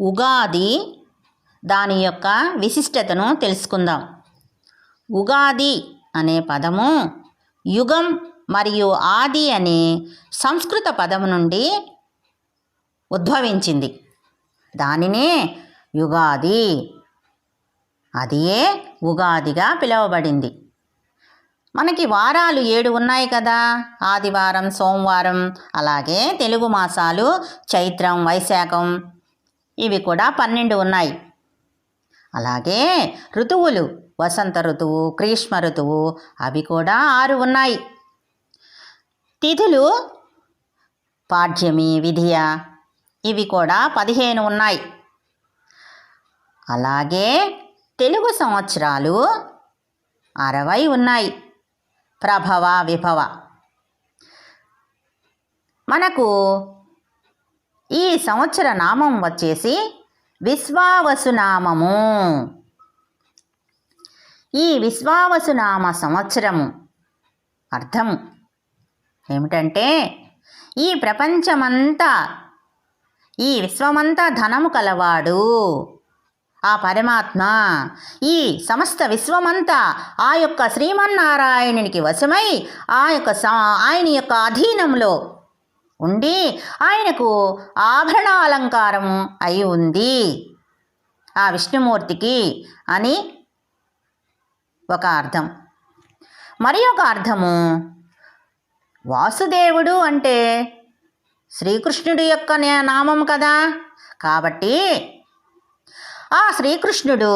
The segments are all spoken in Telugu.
ఉగాది దాని యొక్క విశిష్టతను తెలుసుకుందాం. ఉగాది అనే పదము యుగం మరియు ఆది అనే సంస్కృత పదము నుండి ఉద్భవించింది. దానినే యుగాది. అదే ఉగాదిగా పిలువబడింది. మనకి వారాలు ఏడు ఉన్నాయి కదా. ఆదివారం సోమవారం అలాగే తెలుగు మాసాలు చైత్రం వైశాఖం ఇవి కూడా పన్నెండు ఉన్నాయి. అలాగే ఋతువులు వసంత ఋతువు గ్రీష్మ ఋతువు అవి కూడా ఆరు ఉన్నాయి. తిథులు పాడ్యమి విధియ ఇవి కూడా పదిహేను ఉన్నాయి. అలాగే తెలుగు సంవత్సరాలు అరవై ఉన్నాయి. ప్రభవ విభవ. మనకు ఈ సంవత్సర నామం వచ్చేసి విశ్వావసునామము ఈ విశ్వావసునామ సంవత్సరము అర్థం ఏమిటంటే ఈ ప్రపంచమంతా ఈ విశ్వమంతా ధనము కలవాడు. ఆ పరమాత్మ ఈ సమస్త విశ్వమంతా ఆ యొక్క శ్రీమన్నారాయణునికి వశమై ఆ యొక్క స- ఆయన యొక్క అధీనంలో ఉండి ఆయనకు ఆభరణ అలంకారం అయి ఉంది. ఆ విష్ణుమూర్తికి అని ఒక అర్థం. మరి ఒక అర్థము. వాసుదేవుడు అంటే శ్రీకృష్ణుడి యొక్క నామం కదా. కాబట్టి ఆ శ్రీకృష్ణుడు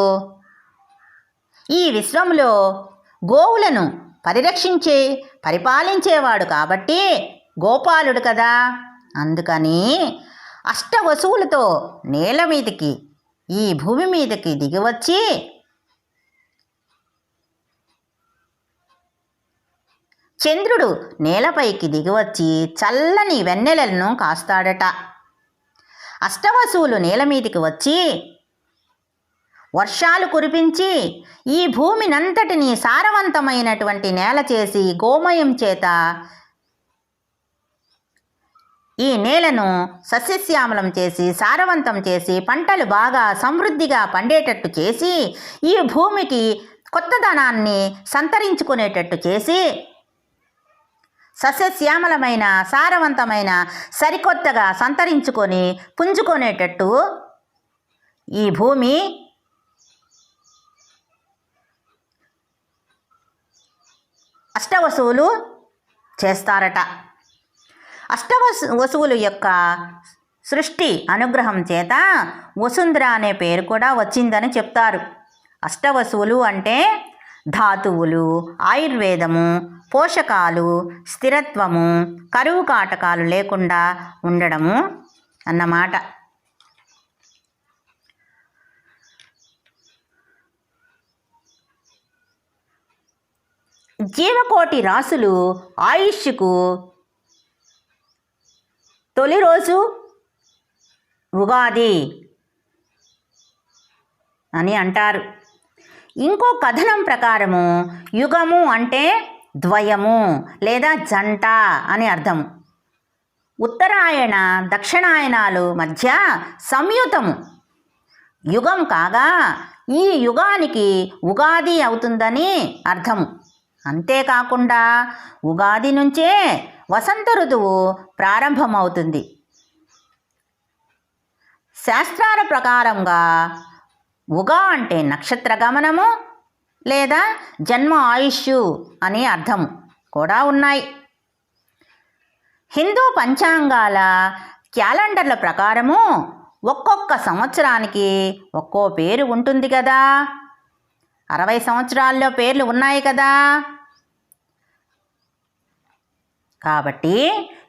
ఈ విశ్వంలో గోవులను పరిరక్షించే పరిపాలించేవాడు కాబట్టి గోపాలుడు కదా. అందుకని అష్ట వసువులతో నేల మీదకి ఈ భూమి మీదకి దిగివచ్చి చంద్రుడు నేలపైకి దిగివచ్చి చల్లని వెన్నెలలను కాస్తాడట. అష్టవసువులు నేల మీదకి వచ్చి వర్షాలు కురిపించి ఈ భూమినంతటిని సారవంతమైనటువంటి నేల చేసి గోమయం చేత ఈ నేలను సస్యశ్యామలం చేసి సారవంతం చేసి పంటలు బాగా సమృద్ధిగా పండేటట్టు చేసి ఈ భూమికి కొత్తదనాన్ని సంతరించుకునేటట్టు చేసి సస్యశ్యామలమైన సారవంతమైన సరికొత్తగా సంతరించుకొని పుంజుకొనేటట్టు ఈ భూమి అష్టవసువులు చేస్తారట. అష్టవసు వసువులు యొక్క సృష్టి అనుగ్రహం చేత వసుంధర అనే పేరు కూడా వచ్చిందని చెప్తారు. అష్టవసువులు అంటే ధాతువులు ఆయుర్వేదము పోషకాలు స్థిరత్వము కరువు కాటకాలు లేకుండా ఉండడము అన్నమాట. జీవకోటి రాసులు ఆయుష్కు తొలి రోజు ఉగాది అని అంటారు. ఇంకో కథనం ప్రకారము యుగము అంటే ద్వయము లేదా జంట అని అర్థము. ఉత్తరాయణ దక్షిణాయనాలు మధ్య సంయుతము. యుగం కాగా ఈ యుగానికి ఉగాది అవుతుందని అర్థము. అంతేకాకుండా ఉగాది నుంచే వసంత ఋతువు ప్రారంభమవుతుంది. శాస్త్రాల ప్రకారంగా ఉగా అంటే నక్షత్ర గమనము లేదా జన్మ ఆయుష్ అని అర్థం కూడా ఉన్నాయి. హిందూ పంచాంగాల క్యాలెండర్ల ప్రకారము ఒక్కొక్క సంవత్సరానికి ఒక్కో పేరు ఉంటుంది కదా. అరవై సంవత్సరాల్లో పేర్లు ఉన్నాయి కదా. కాబట్టి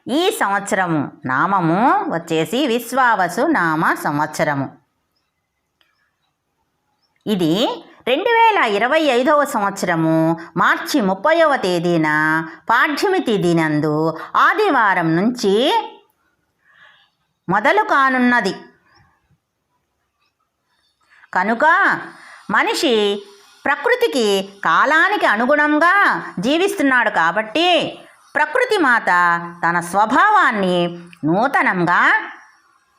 ఈ సంవత్సరము నామము వచ్చేసి విశ్వావసు నామ సంవత్సరము. ఇది రెండు వేల ఇరవై ఐదవ సంవత్సరము మార్చి ముప్పైవ తేదీన పాఠ్యమి తిథినందు ఆదివారం నుంచి మొదలు కానున్నది. కనుక మనిషి ప్రకృతికి కాలానికి అనుగుణంగా జీవిస్తున్నాడు కాబట్టి ప్రకృతి మాత తన స్వభావాన్ని నూతనంగా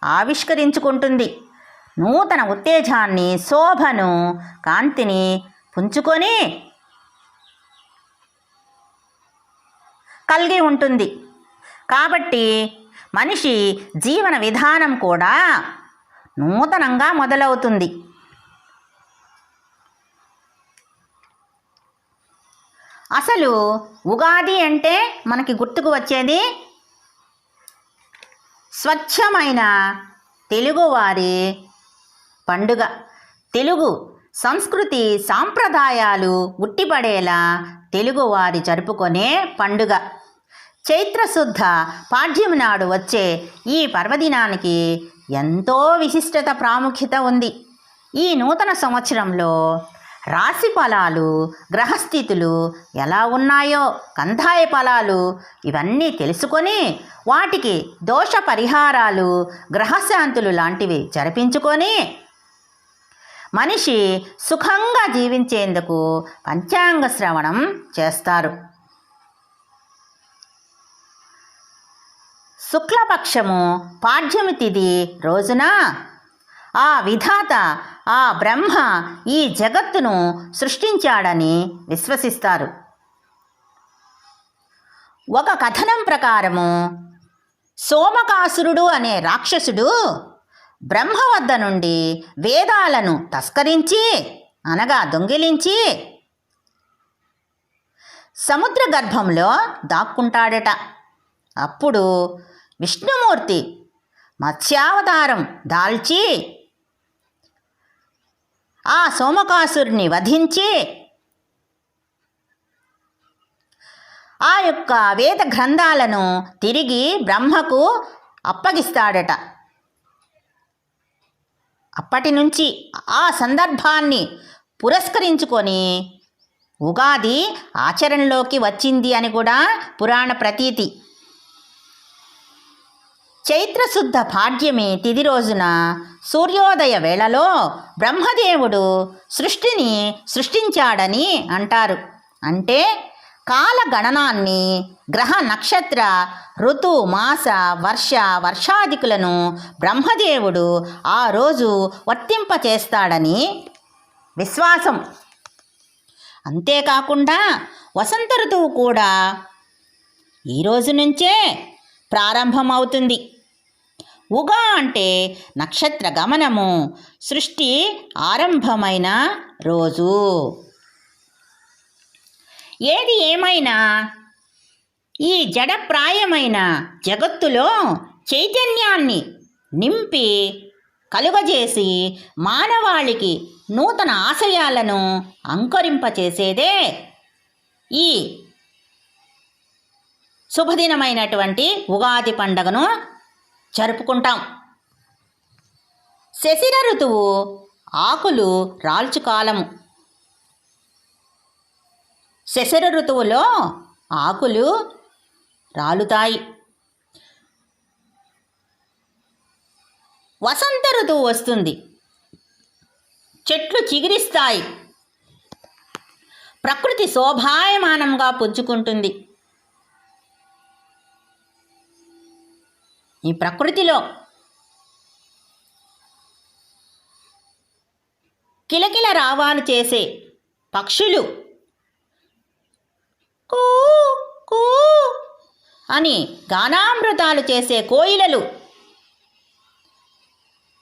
ఆవిష్కరించుకుంటుంది. నూతన ఉత్తేజాన్ని శోభను కాంతిని పుంజుకొని కలిగి ఉంటుంది. కాబట్టి మనిషి జీవన విధానం కూడా నూతనంగా మొదలవుతుంది. అసలు ఉగాది అంటే మనకి గుర్తుకు వచ్చేది స్వచ్ఛమైన తెలుగువారి పండుగ. తెలుగు సంస్కృతి సాంప్రదాయాలు ఉట్టిపడేలా తెలుగువారి జరుపుకునే పండుగ. చైత్రశుద్ధ పాడ్యం నాడు వచ్చే ఈ పర్వదినానికి ఎంతో విశిష్టత ప్రాముఖ్యత ఉంది. ఈ నూతన సంవత్సరంలో రాశి ఫలాలు గ్రహస్థితులు ఎలా ఉన్నాయో కందాయ ఫలాలు ఇవన్నీ తెలుసుకొని వాటికి దోష పరిహారాలు గ్రహశాంతులు లాంటివి జరిపించుకొని మనిషి సుఖంగా జీవించేందుకు పంచాంగ శ్రవణం చేస్తారు. శుక్లపక్షము పాఠ్యమి తిథి రోజున ఆ విధాత ఆ బ్రహ్మ ఈ జగత్తును సృష్టించాడని విశ్వసిస్తారు. ఒక కథనం ప్రకారము సోమకాసురుడు అనే రాక్షసుడు బ్రహ్మ వద్ద నుండి వేదాలను తస్కరించి అనగా దొంగిలించి సముద్ర గర్భంలో దాక్కుంటాడట. అప్పుడు విష్ణుమూర్తి మత్స్యావతారం దాల్చి ఆ సోమకాసురుని వధించి ఆ యొక్క వేద గ్రంథాలను తిరిగి బ్రహ్మకు అప్పగిస్తాడట. అప్పటి నుంచి ఆ సందర్భాన్ని పురస్కరించుకొని ఉగాది ఆచరణలోకి వచ్చింది అని కూడా పురాణ ప్రతీతి. చైత్రశుద్ధ పాడ్యమి తిది రోజున. సూర్యోదయ వేళలో బ్రహ్మదేవుడు సృష్టిని సృష్టించాడని అంటారు. అంటే కాల గణనాన్ని గ్రహ నక్షత్ర ఋతు మాస వర్ష వర్షాదికులను బ్రహ్మదేవుడు ఆ రోజు వర్తింపచేస్తాడని విశ్వాసం. అంతేకాకుండా వసంత ఋతువు కూడా ఈ రోజు నుంచే ప్రారంభమవుతుంది. ఉగా అంటే నక్షత్ర గమనము సృష్టి ఆరంభమైన రోజు. ఏది ఏమైనా ఈ జడప్రాయమైన జగత్తులో చైతన్యాన్ని నింపి కలుగజేసి మానవాళికి నూతన ఆశయాలను అంకరింపచేసేదే ఈ శుభదినమైనటువంటి ఉగాది పండగను జరుపుకుంటాం. శశిర ఋతువు ఆకులు రాల్చు కాలము. శశిర ఋతువులో ఆకులు రాలుతాయి. వసంత ఋతువు వస్తుంది. చెట్లు చిగురిస్తాయి. ప్రకృతి శోభాయమానంగా పుంజుకుంటుంది ఈ ప్రకృతిలో. కిలకిల రావాలు చేసే పక్షులు. కూ కూ అని గానామృతాలు చేసే కోయిలలు.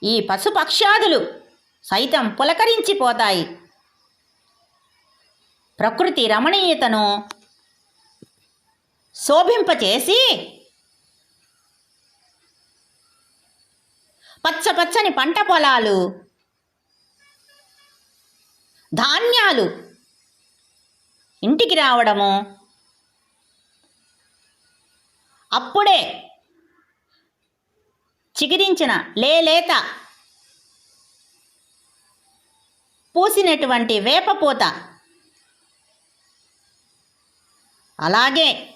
ఈ పశుపక్షాదులు సైతం పులకరించిపోతాయి. ప్రకృతి రమణీయతను శోభింపచేసి పచ్చ పచ్చని పంట పొలాలు. ధాన్యాలు ఇంటికి రావడము. అప్పుడే చిగిరించిన లేలేత పూసినటువంటి వేపపూత అలాగే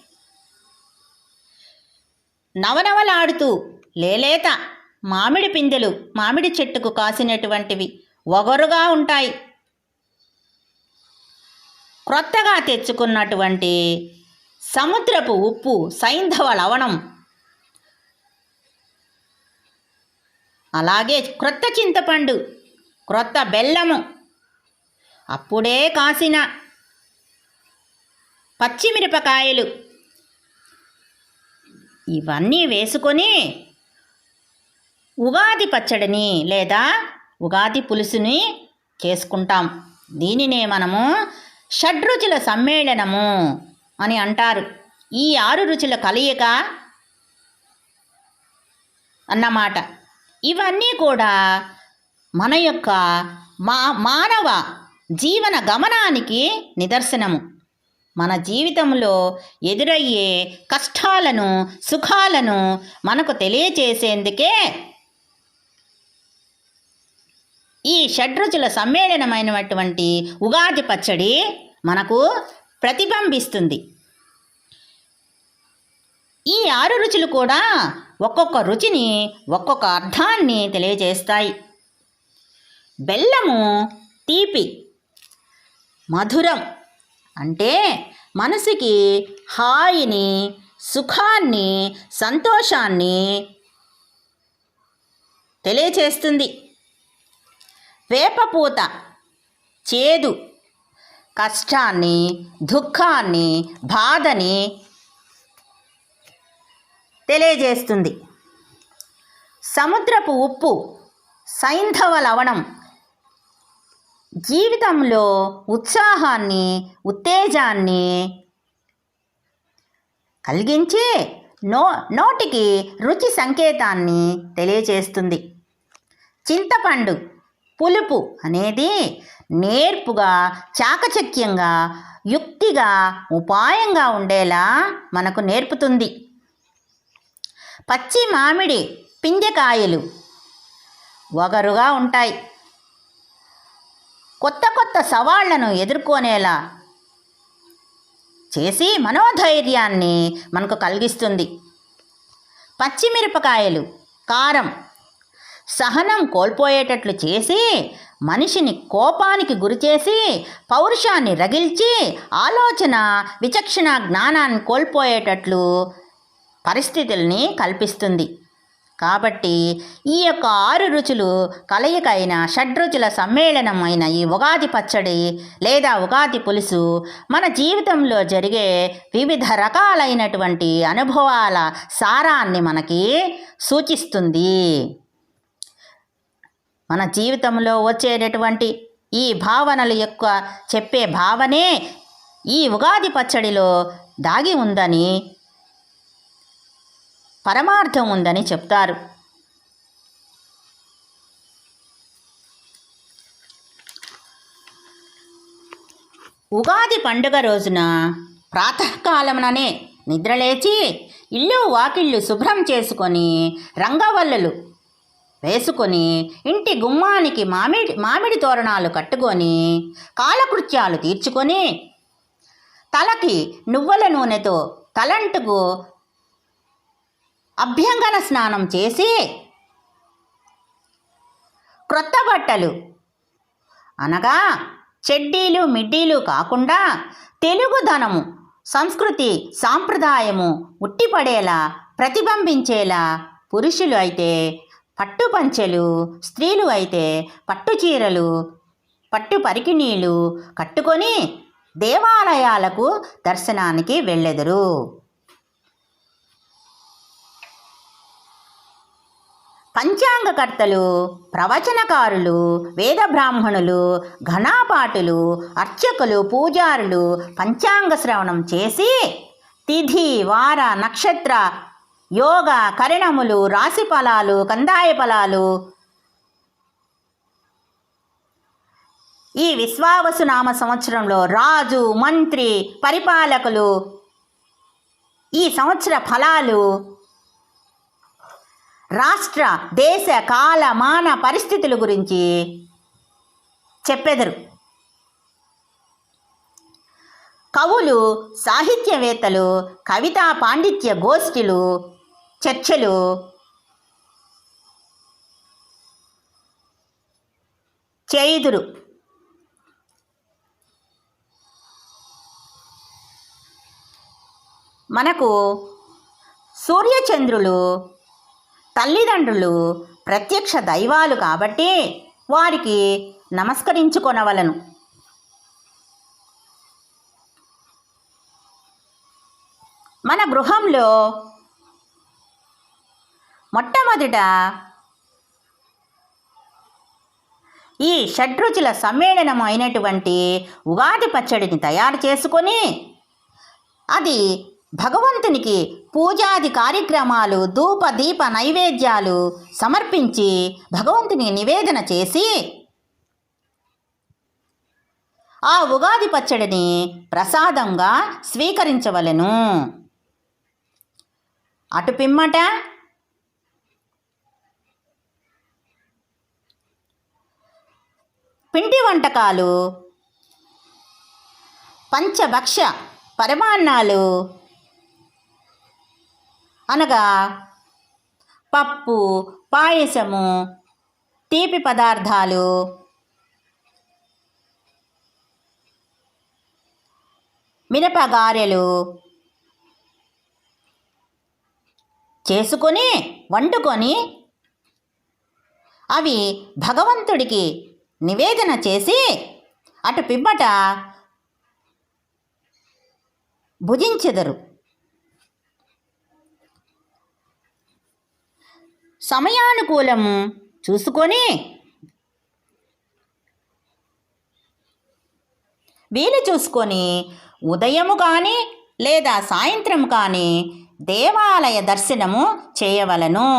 నవనవలాడుతూ లేలేత మామిడి పిందెలు మామిడి చెట్టుకు కాసినటువంటివి ఒగరుగా ఉంటాయి. క్రొత్తగా తెచ్చుకున్నటువంటి సముద్రపు ఉప్పు సైంధవ లవణం. అలాగే క్రొత్త చింతపండు క్రొత్త బెల్లము. అప్పుడే కాసిన పచ్చిమిరపకాయలు. ఇవన్నీ వేసుకొని ఉగాది పచ్చడిని లేదా ఉగాది పులుసుని చేసుకుంటాం. దీనినే మనము షడ్రుచుల సమ్మేళనము అని అంటారు. ఈ ఆరు రుచుల కలయిక అన్నమాట. ఇవన్నీ కూడా మన యొక్క మా మానవ జీవన గమనానికి నిదర్శనము. మన జీవితంలో ఎదురయ్యే కష్టాలను సుఖాలను మనకు తెలియచేసేందుకే ఈ షడ్రుచుల సమ్మేళనమైనటువంటి ఉగాది పచ్చడి మనకు ప్రతిబింబిస్తుంది. ఈ ఆరు రుచులు కూడా ఒక్కొక్క రుచిని ఒక్కొక్క అర్థాన్ని తెలియజేస్తాయి. బెల్లము తీపి మధురం అంటే మనసుకి హాయిని సుఖాన్ని సంతోషాన్ని తెలియచేస్తుంది. వేపపూత చేదు కష్టాన్ని దుఃఖాన్ని బాధని తెలియజేస్తుంది. సముద్రపు ఉప్పు సైంధవ లవణం జీవితంలో ఉత్సాహాన్ని ఉత్తేజాన్ని కలిగించి నో నోటికి రుచి సంకేతాన్ని తెలియజేస్తుంది. చింతపండు పులుపు అనేది నేర్పుగా చాకచక్యంగా యుక్తిగా ఉపాయంగా ఉండేలా మనకు నేర్పుతుంది. పచ్చి మామిడి పిందెకాయలు వగరుగా ఉంటాయి. కొత్త కొత్త సవాళ్ళను ఎదుర్కొనేలా చేసి మనోధైర్యాన్ని మనకు కలిగిస్తుంది. పచ్చిమిరపకాయలు కారం సహనం కోల్పోయేటట్లు చేసి మనిషిని కోపానికి గురిచేసి పౌరుషాన్ని రగిల్చి ఆలోచన విచక్షణ జ్ఞానాన్ని కోల్పోయేటట్లు పరిస్థితుల్ని కల్పిస్తుంది. కాబట్టి ఈ యొక్క ఆరు రుచులు కలయిక అయిన షడ్రుచుల సమ్మేళనమైన ఈ ఉగాది పచ్చడి లేదా ఉగాది పులుసు మన జీవితంలో జరిగే వివిధ రకాలైనటువంటి అనుభవాల సారాన్ని మనకి సూచిస్తుంది. మన జీవితంలో వచ్చేటటువంటి ఈ భావనల యొక్క చెప్పే భావనే ఈ ఉగాది పచ్చడిలో దాగి ఉందని పరమార్థం ఉందని చెప్తారు. ఉగాది పండుగ రోజున ప్రాతకాలంలోనే నిద్రలేచి ఇల్లు వాకిళ్ళు శుభ్రం చేసుకొని రంగవల్లులు వేసుకొని ఇంటి గుమ్మానికి మామిడి మామిడి తోరణాలు కట్టుకొని కాలకృత్యాలు తీర్చుకొని తలకి నువ్వుల నూనెతో తలంటుకు అభ్యంగన స్నానం చేసి క్రొత్త బట్టలు. అనగా చెడ్డీలు మిడ్డీలు కాకుండా తెలుగుదనము సంస్కృతి సాంప్రదాయము ఉట్టిపడేలా ప్రతిబింబించేలా పురుషులు అయితే పట్టు పంచెలు స్త్రీలు అయితే పట్టు చీరలు పట్టు పరికిణీలు కట్టుకొని దేవాలయాలకు దర్శనానికి వెళ్ళెదరు. పంచాంగకర్తలు ప్రవచనకారులు వేద బ్రాహ్మణులు ఘనాపాటులు అర్చకులు పూజారులు పంచాంగ శ్రవణం చేసి తిథి వార నక్షత్ర యోగ కరణములు రాశి ఫలాలు కందాయ ఫలాలు. ఈ విశ్వావసు నామ సంవత్సరంలో రాజు మంత్రి పరిపాలకులు ఈ సంవత్సర ఫలాలు రాష్ట్ర దేశ కాల మాన పరిస్థితుల గురించి చెప్పెదరు. కవులు సాహిత్యవేత్తలు కవితా పాండిత్య గోష్ఠులు చర్చలు. చేయుదురు. మనకు సూర్యచంద్రులు తల్లిదండ్రులు ప్రత్యక్ష దైవాలు కాబట్టి వారికి నమస్కరించుకొనవలను. మన గృహంలో మొట్టమొదట ఈ షడ్రుచుల సమ్మేళనం అయినటువంటి ఉగాది పచ్చడిని తయారు చేసుకొని అది భగవంతునికి పూజాది కార్యక్రమాలు ధూప దీప నైవేద్యాలు సమర్పించి భగవంతుని నివేదన చేసి ఆ ఉగాది పచ్చడిని ప్రసాదంగా స్వీకరించవలెను. అటు పిమ్మట పిండి వంటకాలు పంచభక్ష పరమాన్నాలు అనగా పప్పు పాయసము తీపి పదార్థాలు మినపగారెలు చేసుకొని వండుకొని అవి భగవంతుడికి నివేదన చేసి అటు పిమ్మట భుజించెదరు. సమయానుకూలం చూసుకొని వీలు చూసుకొని ఉదయము కానీ లేదా సాయంత్రం కానీ దేవాలయ దర్శనము చేయవలను.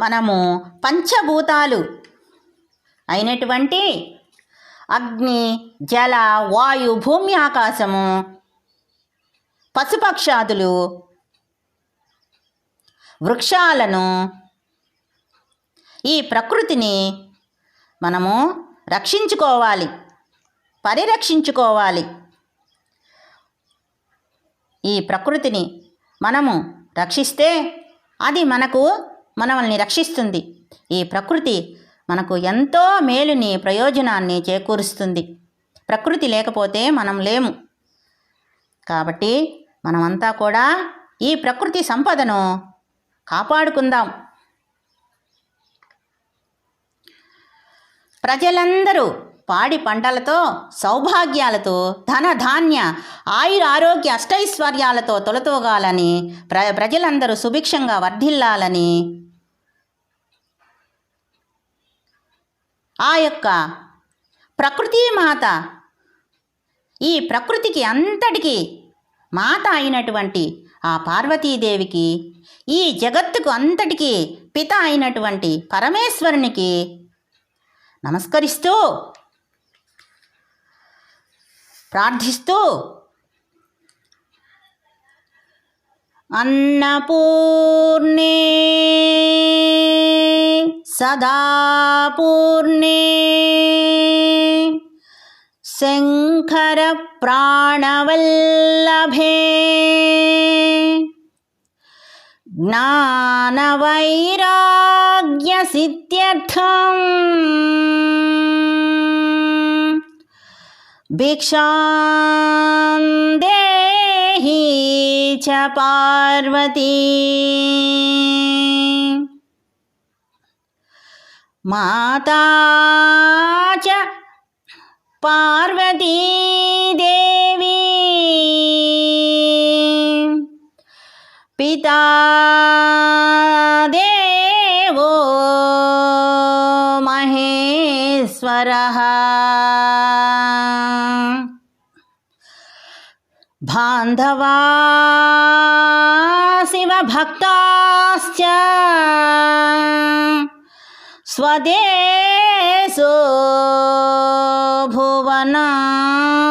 మనము పంచభూతాలు అయినటువంటి అగ్ని జల వాయు భూమి ఆకాశము పశుపక్షాదులు వృక్షాలను ఈ ప్రకృతిని మనము రక్షించుకోవాలి పరిరక్షించుకోవాలి. ఈ ప్రకృతిని మనము రక్షిస్తే అది మనకు మనల్ని రక్షిస్తుంది. ఈ ప్రకృతి మనకు ఎంతో మేలుని ప్రయోజనాన్ని చేకూరుస్తుంది. ప్రకృతి లేకపోతే మనం లేము. కాబట్టి మనమంతా కూడా ఈ ప్రకృతి సంపదను కాపాడుకుందాం. ప్రజలందరూ పాడి పంటలతో సౌభాగ్యాలతో ధన ధాన్య ఆయుర ఆరోగ్య అష్టైశ్వర్యాలతో తొలతూగాలని ప్ర ప్రజలందరూ సుభిక్షంగా వర్ధిల్లాలని ఆ యొక్క ప్రకృతి మాత ఈ ప్రకృతికి అంతటికి మాత అయినటువంటి ఆ పార్వతీదేవికి ఈ జగత్తుకు అంతటికి పిత అయినటువంటి పరమేశ్వరునికి నమస్కరిస్తూ ప్రార్థిస్తూ అన్నపూర్ణే సదాపూర్ణే శంకర ప్రాణవల్లభే भिक्षां देहि च पार्वती। माता च पार्वती देवी। पिता బాంధవా శివభక్తాశ్చ స్వదేశో భువనాత్రయం